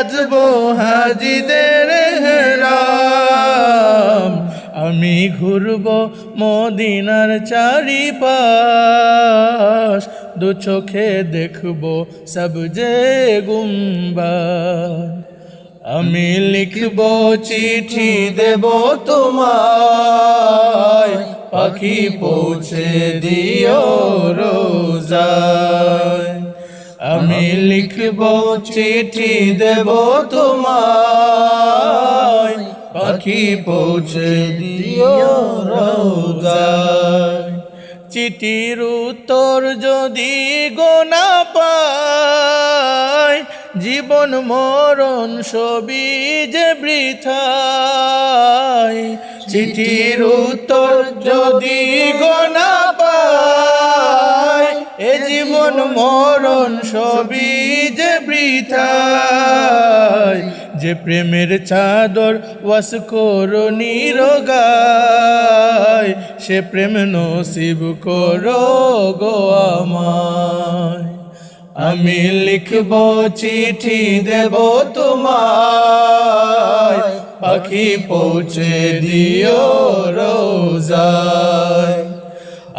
বাঁধব হাজিদের হেরাম। আমি ঘুরব মদিনার চারিপাশ। দু চোখে দেখব সব যে গুম্বার। আমি লিখব চিঠি দেব তোমায়। পাখি পৌঁছে দিও আমি লিখব, চিঠি দেব তোমায়। পাখি পৌঁছে দিও রোজায়। চিঠির উত্তর যদি গোনা পায়, জীবন মরণ সবই যে বৃথায়। চিঠির উত্তর যদি গোনা এ জীবন মরণ সবই যে বৃথায় যে প্রেমের চাদর ওয়াস করো নিরগায়, সে প্রেম নসিব করো গো আমায়। আমি লিখব চিঠি দেব তোমায়, পাখি পৌঁছে দিও রোজায়।